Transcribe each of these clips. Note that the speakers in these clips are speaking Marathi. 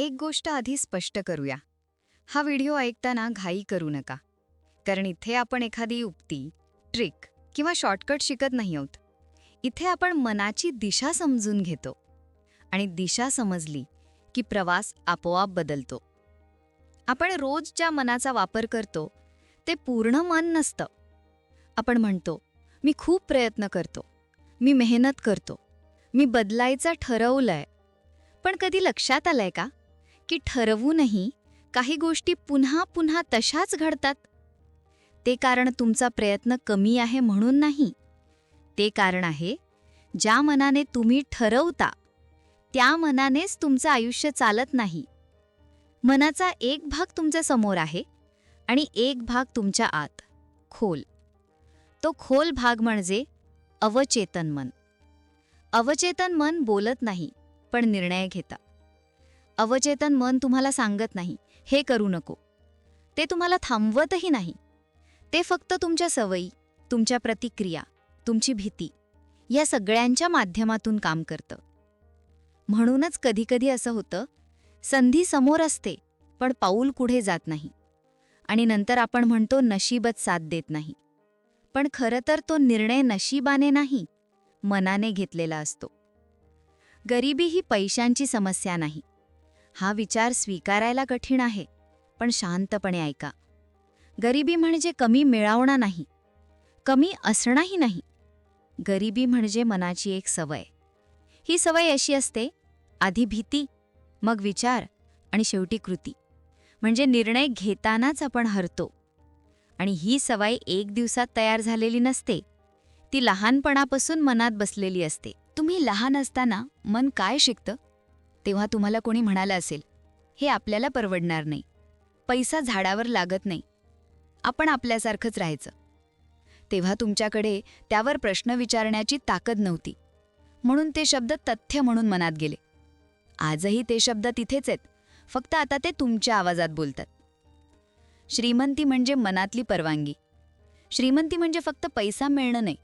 एक गोष्ट आधी स्पष्ट करूया. हा व्हिडिओ ऐकताना घाई करू नका. कारण इथे आपण एखादी उक्ती ट्रिक किंवा शॉर्टकट शिकत नाही आहोत. इथे आपण मनाची दिशा समजून घेतो. आणि दिशा समजली की प्रवास आपोआप बदलतो. आपण रोज ज्या मनाचा वापर करतो ते पूर्ण मन नसतं. आपण म्हणतो मी खूप प्रयत्न करतो. मी मेहनत करतो. मी बदलायचं ठरवलंय. पण कधी लक्षात आलंय का? की ठरवूनही काही गोष्टी पुन्हा पुन्हा तशाच घडतात. ते कारण तुमचा प्रयत्न कमी आहे म्हणून नाही. ते कारण आहे ज्या मनाने तुम्ही ठरवता त्या मनानेच तुमचं आयुष्य चालत नाही. मनाचा एक भाग तुमच्यासमोर आहे आणि एक भाग तुमच्या आत खोल. तो खोल भाग म्हणजे अवचेतन मन. अवचेतन मन बोलत नाही पण निर्णय घेता. अवचेतन मन तुम्हाला सांगत नाही. हे करू नको. ते तुम्हाला थांबवतही नाही. ते फक्त तुमच्या सवयी तुमच्या प्रतिक्रिया तुमची भीती या सगळ्यांच्या माध्यमातून काम करतं. म्हणूनच कधीकधी असं होतं संधी समोर असते पण पाऊल कुठे जात नाही. आणि नंतर आपण म्हणतो नशीबच साथ देत नाही. पण खरं तर तो निर्णय नशिबाने नाही मनाने घेतलेला असतो. गरिबी ही पैशांची समस्या नाही. हा विचार स्वीकारायला कठीण आहे पण शांतपणे ऐका. गरिबी म्हणजे कमी मिळवणं नाही कमी असणंही नाही. गरिबी म्हणजे मनाची एक सवय. ही सवय अशी असते आधी भीती मग विचार आणि शेवटी कृती. म्हणजे निर्णय घेतानाच आपण हरतो. आणि ही सवय एक दिवसात तयार झालेली नसते ती लहानपणापासून मनात बसलेली असते. तुम्ही लहान असताना मन काय शिकतं? तेव्हा तुम्हाला कोणी म्हणालं असेल हे आपल्याला परवडणार नाही. पैसा झाडावर लागत नाही. आपण आपल्यासारखंच राहायचं. तेव्हा तुमच्याकडे त्यावर प्रश्न विचारण्याची ताकद नव्हती. म्हणून ते शब्द तथ्य म्हणून मनात गेले. आजही ते शब्द तिथेच आहेत. फक्त आता ते तुमच्या आवाजात बोलतात. श्रीमंती म्हणजे मनातली परवानगी. श्रीमंती म्हणजे फक्त पैसा मिळणं नाही.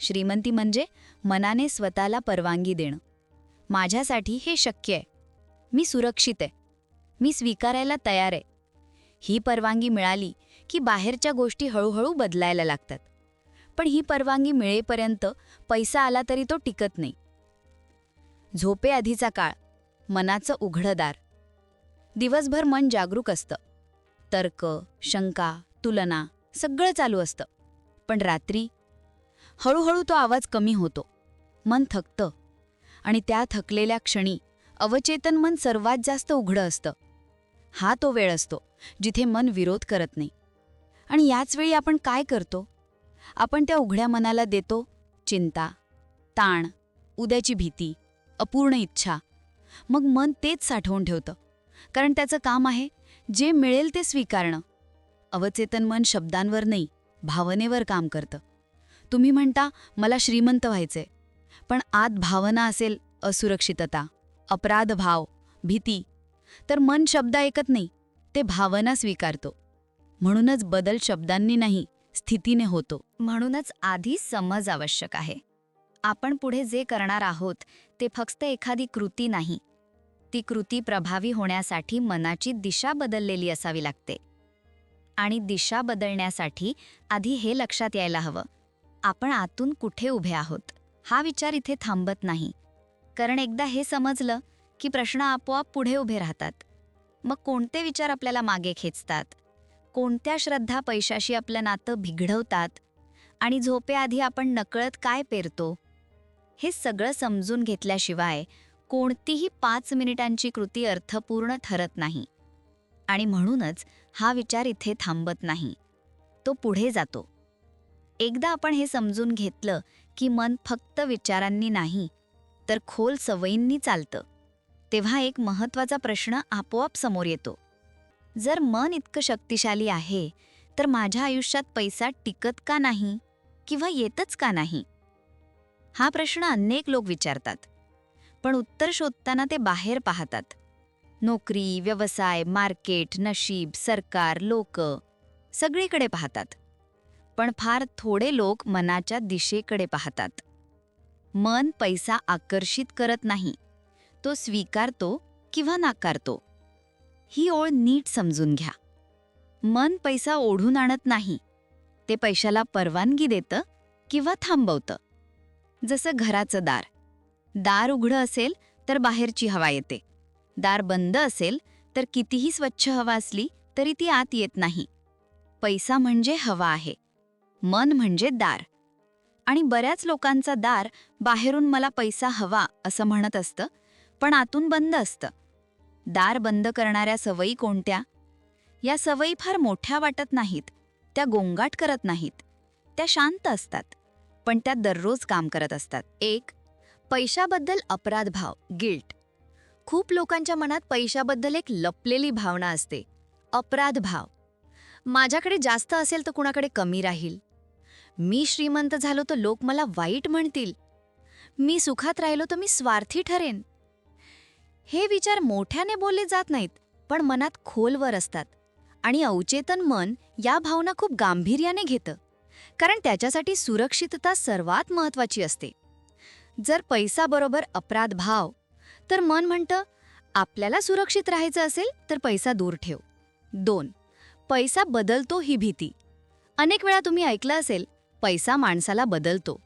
श्रीमंती म्हणजे मनाने स्वतःला परवानगी देणं. माझ्यासाठी हे शक्य आहे. मी सुरक्षित आहे. मी स्वीकारायला तयार आहे. ही परवानगी मिळाली की बाहेरच्या गोष्टी हळूहळू बदलायला लागतात. पण ही परवानगी मिळेपर्यंत पैसा आला तरी तो टिकत नाही. झोपेआधीचा काळ. मनाचं उघडदार. दिवसभर मन जागरूक असतं. तर्क शंका तुलना सगळं चालू असतं. पण रात्री हळूहळू तो आवाज कमी होतो. मन थकतं. आणि त्या थकलेल्या क्षणी अवचेतन मन सर्वात जास्त उघडं असतं. हा तो वेळ असतो जिथे मन विरोध करत नाही. आणि याच वेळी आपण काय करतो? आपण त्या उघड्या मनाला देतो चिंता ताण उद्याची भीती अपूर्ण इच्छा. मग मन तेच साठवून ठेवतं. कारण त्याचं काम आहे जे मिळेल ते स्वीकारणं. अवचेतन मन शब्दांवर नाही भावनेवर काम करतं. तुम्ही म्हणता मला श्रीमंत व्हायचंय. पण आत भावना असेल असुरक्षितता अपराध भाव भीती तर मन शब्द ऐकत नाही ते भावना स्वीकारतो. म्हणूनच बदल शब्दांनी नाही स्थितीने होतो. म्हणूनच आधी समज आवश्यक आहे. आपण पुढे जे करणार आहोत ते फक्त एखादी कृती नाही. ती कृती प्रभावी होण्यासाठी मनाची दिशा बदललेली असावी लागते. आणि दिशा बदलण्यासाठी आधी हे लक्षात यायला हवं. आपण आतून कुठे उभे आहोत? हा विचार इथे थांबत नाही. कारण एकदा हे समजलं की प्रश्न आपोआप पुढे उभे राहतात. मग कोणते विचार आपल्याला मागे खेचतात? कोणत्या श्रद्धा पैशाशी आपलं नातं बिघडवतात? आणि झोपेआधी आपण नकळत काय पेरतो? हे सगळं समजून घेतल्याशिवाय कोणतीही पाच मिनिटांची कृती अर्थपूर्ण ठरत नाही. आणि म्हणूनच हा विचार इथे थांबत नाही. तो पुढे जातो. एकदा आपण हे समजून घेतलं की मन फक्त विचारांनी नाही तर खोल सवयींनी चालतं. तेव्हा एक महत्त्वाचा प्रश्न आपोआप समोर येतो. जर मन इतकं शक्तिशाली आहे तर माझ्या आयुष्यात पैसा टिकत का नाही किंवा येतच का नाही? हा प्रश्न अनेक लोक विचारतात. पण उत्तर शोधताना ते बाहेर पाहतात. नोकरी व्यवसाय मार्केट नशीब सरकार लोक सगळीकडे पाहतात. पण फार थोडे लोक मनाच्या दिशेकडे पाहतात. मन पैसा आकर्षित करत नाही. तो स्वीकारतो किंवा नाकारतो. ही ओळ नीट समजून घ्या. मन पैसा ओढून आणत नाही. ते पैशाला परवानगी देतं किंवा थांबवतं. जसं घराचं दार. दार उघडं असेल तर बाहेरची हवा येते. दार बंद असेल तर कितीही स्वच्छ हवा असली तरी ती आत येत नाही. पैसा म्हणजे हवा आहे. मन म्हणजे दार. आणि बऱ्याच लोकांचा दार बाहेरून मला पैसा हवा असं म्हणत असतं पण आतून बंद असतं. दार बंद करणाऱ्या सवयी कोणत्या? या सवयी फार मोठ्या वाटत नाहीत त्या गोंगाट करत नाहीत. त्या शांत असतात पण त्या दररोज काम करत असतात. एक पैशाबद्दल अपराधभाव गिल्ट. खूप लोकांच्या मनात पैशाबद्दल एक लपलेली भावना असते अपराधभाव माझ्याकडे जास्त असेल तर कुणाकडे कमी राहील? मी श्रीमंत झालो तर लोक मला वाईट म्हणतील. मी सुखात राहिलो तर मी स्वार्थी ठरेन. हे विचार मोठ्याने बोलले जात नाहीत पण मनात खोलवर असतात. आणि अवचेतन मन या भावना खूप गांभीर्याने घेतं. कारण त्याच्यासाठी सुरक्षितता सर्वात महत्वाची असते. जर पैसा बरोबर अपराध भाव तर मन म्हणतं आपल्याला सुरक्षित राहायचं असेल तर पैसा दूर ठेव. दोन पैसा बदलतो ही भीती. अनेक वेळा तुम्ही ऐकलं असेल पैसा माणसाला बदलतो.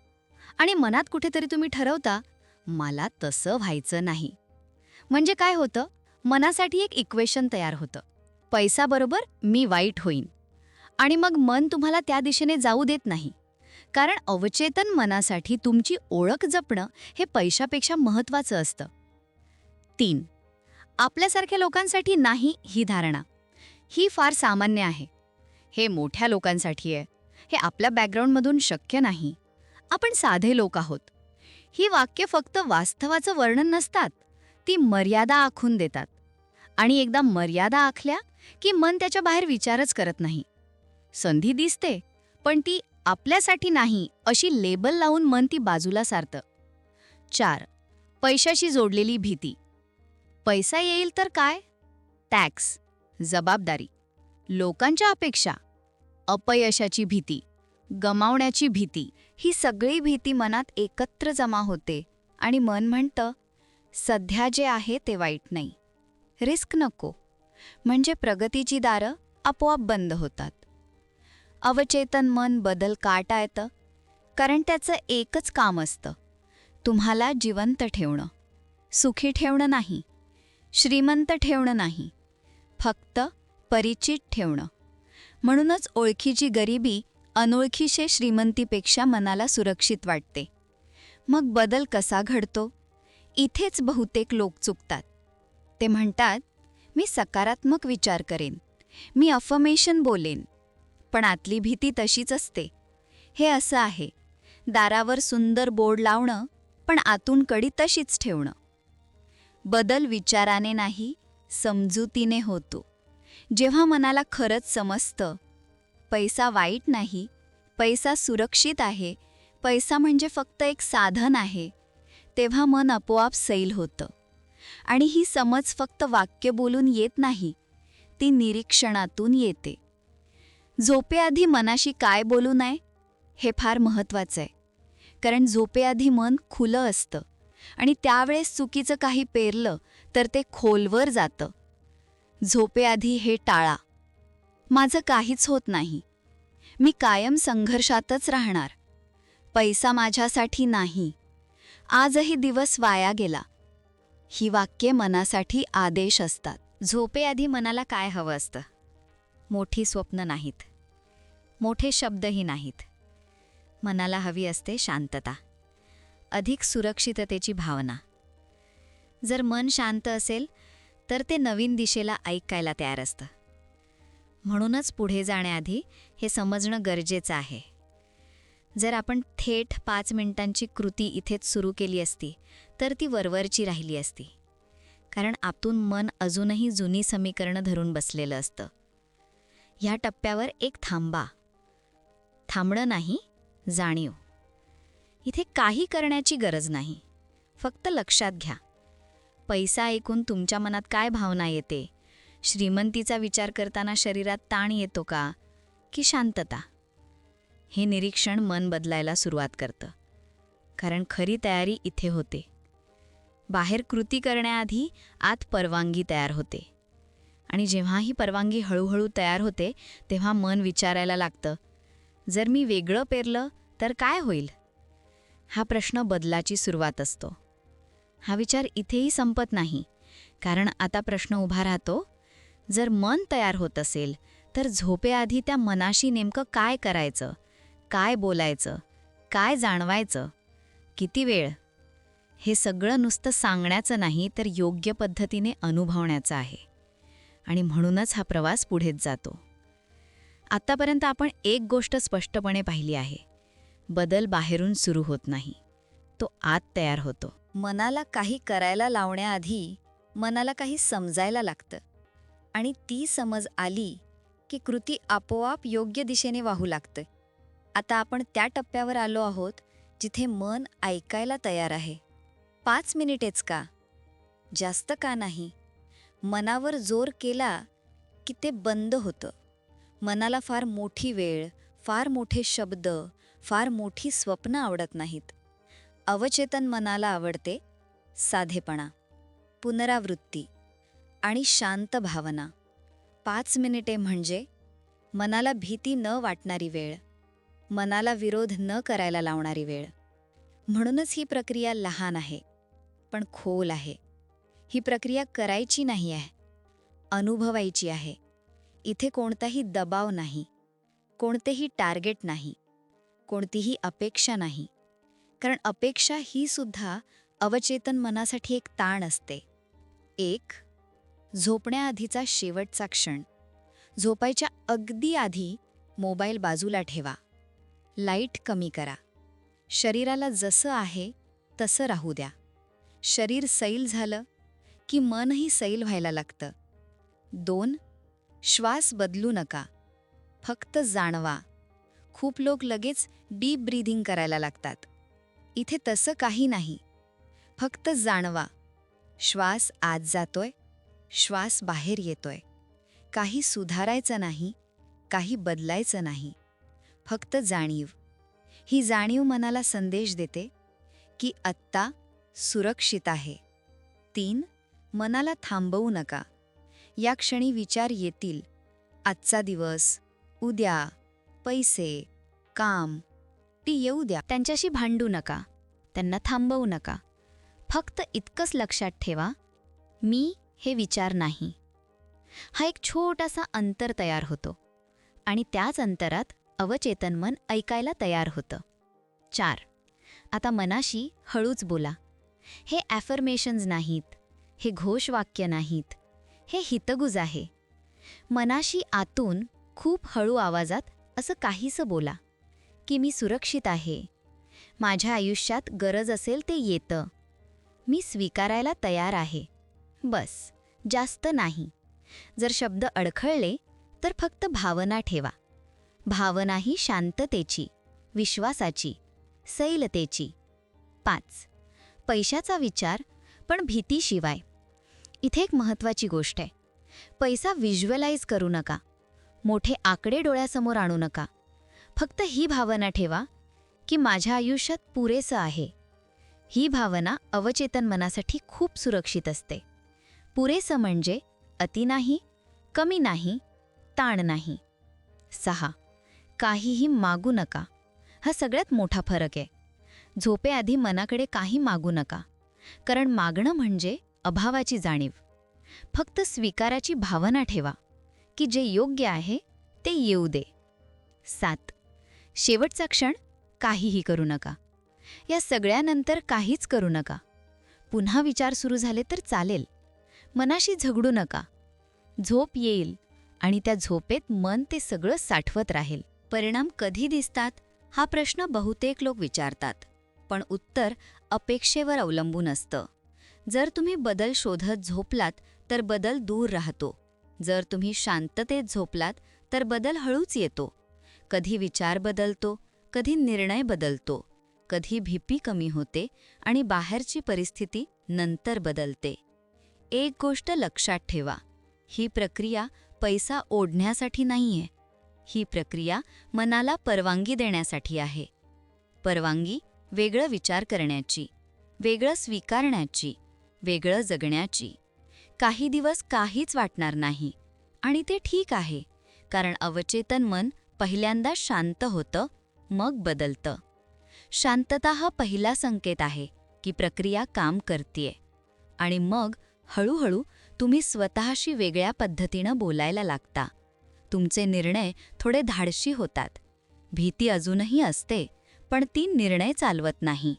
आणि मनात कुठेतरी तुम्ही ठरवता मला तसं व्हायचं नाही. म्हणजे काय होतं? मनासाठी एक इक्वेशन तयार होतं. पैसा बरोबर मी वाईट होईन. आणि मग मन तुम्हाला त्या दिशेने जाऊ देत नाही. कारण अवचेतन मनासाठी तुमची ओळख जपणं हे पैशापेक्षा महत्त्वाचं असतं. तीन. आपल्यासारख्या लोकांसाठी नाही ही धारणा. ही फार सामान्य आहे. हे मोठ्या लोकांसाठी आहे. हे आपल्या बॅकग्राऊंडमधून शक्य नाही. आपण साधे लोक आहोत. ही वाक्य फक्त वास्तवाचं वर्णन नसतात ती मर्यादा आखून देतात. आणि एकदा मर्यादा आखल्या की मन त्याच्या बाहेर विचारच करत नाही. संधी दिसते पण ती आपल्यासाठी नाही अशी लेबल लावून मन ती बाजूला सारतं. चार पैशाशी जोडलेली भीती. पैसा येईल तर काय? टॅक्स. जबाबदारी. लोकांच्या अपेक्षा. अपयशाची भीती गमावण्याची भीती ही सगळी भीती मनात एकत्र जमा होते आणि मन म्हणतं सध्या जे आहे ते वाईट नाही. रिस्क नको. म्हणजे प्रगतीची दारं आपोआप बंद होतात. अवचेतन मन बदल का टाळतं कारण त्याचं एकच काम असतं तुम्हाला जिवंत ठेवणं. सुखी ठेवणं नाही श्रीमंत ठेवणं नाही फक्त परिचित ठेवणं. म्हणूनच ओळखीची गरिबी अनोळखीशे श्रीमंतीपेक्षा मनाला सुरक्षित वाटते. मग बदल कसा घडतो? इथेच बहुतेक लोक चुकतात. ते म्हणतात मी सकारात्मक विचार करेन. मी अफमेशन बोलेन. पण आतली भीती तशीच असते. हे असं आहे. दारावर सुंदर बोर्ड लावणं पण आतून कडी तशीच ठेवणं. बदल विचाराने नाही समजुतीने होतो. जेव्हा मनाला खरंच समजतं पैसा वाईट नाही पैसा सुरक्षित आहे पैसा म्हणजे फक्त एक साधन आहे तेव्हा मन आपोआप सैल होतं. आणि ही समज फक्त वाक्य बोलून येत नाही ती निरीक्षणातून येते. झोपेआधी मनाशी काय बोलू नये हे फार महत्त्वाचं आहे. कारण झोपेआधी मन खुलं असतं आणि त्यावेळेस चुकीचं काही पेरलं तर ते खोलवर जातं. झोपेआधी हे टाळा. माझं काहीच होत नाही. मी कायम संघर्षातच राहणार. पैसा माझ्यासाठी नाही. आजही दिवस वाया गेला. ही वाक्ये मनासाठी आदेश असतात. झोपेआधी मनाला काय हवं असतं? मोठी स्वप्न नाहीत. मोठे शब्दही नाहीत. मनाला हवी असते शांतता. अधिक सुरक्षिततेची भावना. जर मन शांत असेल तर ते नवीन दिशेला ऐकायला तयार असतं. म्हणूनच पुढे जाण्याआधी हे समजणं गरजेचं आहे. जर आपण थेट पाच मिनिटांची कृती इथेच सुरू केली असती तर ती वरवरची राहिली असती. कारण आतून मन अजूनही जुनी समीकरणं धरून बसलेलं असतं. ह्या टप्प्यावर एक थांबा. थांबणं नाही जाणीव. इथे काही करण्याची गरज नाही. फक्त लक्षात घ्या. पैसा ऐकून तुमच्या मनात काय भावना येते? श्रीमंतीचा विचार करताना शरीरात ताण येतो का? की शांतता? हे निरीक्षण मन बदलायला सुरुवात करतं. कारण खरी तयारी इथे होते. बाहेर कृती करण्याआधी आत परवानगी तयार होते. आणि जेव्हा ही परवानगी हळूहळू तयार होते तेव्हा मन विचारायला लागतं जर मी वेगळं पेरलं तर काय होईल? हा प्रश्न बदलाची सुरुवात असतो. हा विचार इथेही संपत नाही. कारण आता प्रश्न उभा राहतो जर मन तयार होत असेल तर झोपेआधी त्या मनाशी नेमकं काय करायचं काय बोलायचं काय जाणवायचं किती वेळ? हे सगळं नुसतं सांगण्याचं नाही तर योग्य पद्धतीने अनुभवण्याचं आहे. आणि म्हणूनच हा प्रवास पुढेच जातो. आत्तापर्यंत आपण एक गोष्ट स्पष्टपणे पाहिली आहे. बदल बाहेरून सुरू होत नाही. तो आत तयार होतो. मनाला काही करायला लावण्याआधी मनाला काही समजायला लागतं. आणि ती समज आली की कृती आपोआप योग्य दिशेने वाहू लागते. आता आपण त्या टप्प्यावर आलो आहोत जिथे मन ऐकायला तयार आहे. पाच मिनिटेच का? जास्त का नाही? मनावर जोर केला की ते बंद होतं. मनाला फार मोठी वेळ फार मोठे शब्द फार मोठी स्वप्न आवडत नाहीत. अवचेतन मनाला आवडते साधेपणा पुनरावृत्ती आणि शांत भावना. पाच मिनिटे म्हणजे मनाला भीती न वाटणारी वेळ मनाला विरोध न करायला लावणारी वेळ. म्हणूनच ही प्रक्रिया लहान आहे पण खोल आहे. ही प्रक्रिया करायची नाही आहे अनुभवायची आहे. इथे कोणताही दबाव नाही कोणतेही टार्गेट नाही कोणतीही अपेक्षा नाही. कारण अपेक्षा ही सुद्धा अवचेतन मनासाठी एक ताण असते. एक झोपण्याआधीचा शेवटचा क्षण. झोपायच्या अगदी आधी मोबाईल बाजूला ठेवा. लाइट कमी करा. शरीराला जसं आहे तसं राहू द्या. शरीर सैल झालं की मनही सैल व्हायला लागतं. दोन श्वास बदलू नका. फक्त जाणवा. खूप लोक लगेच डीप ब्रीदिंग करायला लागतात. इथे तसं काही नाही. फक्त जाणवा. श्वास आत जातोय. श्वास बाहेर येतोय. काही सुधारायचं नाही. काही बदलायचं नाही. फक्त जाणीव. ही जाणीव मनाला संदेश देते की आत्ता सुरक्षित आहे. तीन मनाला थांबवू नका. या क्षणी विचार येतील. आजचा दिवस उद्या पैसे काम ती येऊ द्या. त्यांच्याशी भांडू नका. त्यांना थांबवू नका. फक्त इतकंच लक्षात ठेवा मी हे विचार नाही. हा एक छोटासा अंतर तयार होतो आणि त्याच अंतरात अवचेतन मन ऐकायला तयार होतं. चार. आता मनाशी हळूच बोला. हे ॲफर्मेशन्स नाहीत. हे घोषवाक्य नाहीत. हे हितगुज आहे. मनाशी आतून खूप हळू आवाजात असं काहीसं बोला. की मी सुरक्षित आहे. माझ्या आयुष्यात गरज असेल ते येतं. मी स्वीकारायला तयार आहे. बस जास्त नाही. जर शब्द अडखळले तर फक्त भावना ठेवा. भावना ही शांततेची विश्वासाची सैलतेची. पाच पैशाचा विचार पण भीतीशिवाय. इथे एक महत्त्वाची गोष्ट आहे. पैसा व्हिज्युअलाइज करू नका. मोठे आकडे डोळ्यासमोर आणू नका. फक्त ही भावना ठेवा की माझ्या आयुष्यात पुरेसं आहे. ही भावना अवचेतन मनासाठी खूप सुरक्षित असते. पुरेसं म्हणजे अति नाही कमी नाही ताण नाही. सहा. काहीही मागू नका. हा सगळ्यात मोठा फरक आहे. झोपेआधी मनाकडे काही मागू नका. कारण मागणं म्हणजे अभावाची जाणीव. फक्त स्वीकाराची भावना ठेवा की जे योग्य आहे ते येऊ दे. सात. शेवटचा क्षण काहीही करू नका. या सगळ्यानंतर काहीच करू नका. पुन्हा विचार सुरू झाले तर चालेल. मनाशी झगडू नका. झोप येईल आणि त्या झोपेत मन ते सगळं साठवत राहील. परिणाम कधी दिसतात हा प्रश्न बहुतेक लोक विचारतात. पण उत्तर अपेक्षेवर अवलंबून असतं. जर तुम्ही बदल शोधत झोपलात तर बदल दूर राहतो. जर तुम्ही शांततेत झोपलात तर बदल हळूच येतो. कधी विचार बदलतो कधी निर्णय बदलतो कधी भीती कमी होते आणि बाहेरची परिस्थिती नंतर बदलते. एक गोष्ट लक्षात ठेवा ही प्रक्रिया पैसा ओढण्यासाठी नाहीये. ही प्रक्रिया मनाला परवानगी देण्यासाठी आहे. परवानगी वेगळं विचार करण्याची वेगळं स्वीकारण्याची वेगळं जगण्याची. काही दिवस काहीच वाटणार नाही आणि ते ठीक आहे कारण अवचेतन मन पहिल्यांदा शांत होतं मग बदलतं. शांतता हा पहिला संकेत आहे की प्रक्रिया काम करतीये. आणि मग हळूहळू तुम्ही स्वतःशी वेगळ्या पद्धतीनं बोलायला लागता. तुमचे निर्णय थोडे धाडशी होतात. भीती अजूनही असते पण ती निर्णय चालवत नाही.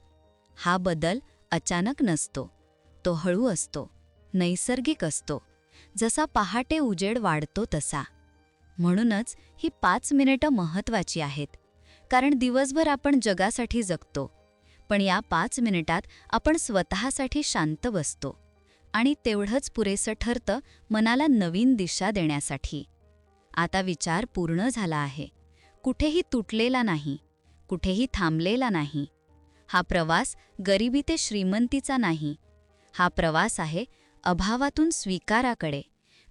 हा बदल अचानक नसतो. तो हळू असतो नैसर्गिक असतो. जसा पहाटे उजेड वाढतो तसा. म्हणूनच ही पाच मिनिटं महत्त्वाची आहेत. कारण दिवसभर आपण जगासाठी जगतो. पण या पाच मिनिटात आपण स्वतःसाठी शांत बसतो. आणि तेवढंच पुरेसं ठरतं मनाला नवीन दिशा देण्यासाठी. आता विचार पूर्ण झाला आहे. कुठेही तुटलेला नाही. कुठेही थांबलेला नाही. हा प्रवास गरिबी ते श्रीमंतीचा नाही. हा प्रवास आहे अभावातून स्वीकाराकडे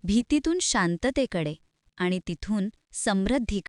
भीतीतून शांततेकडे. आणि तिथून समृद्धी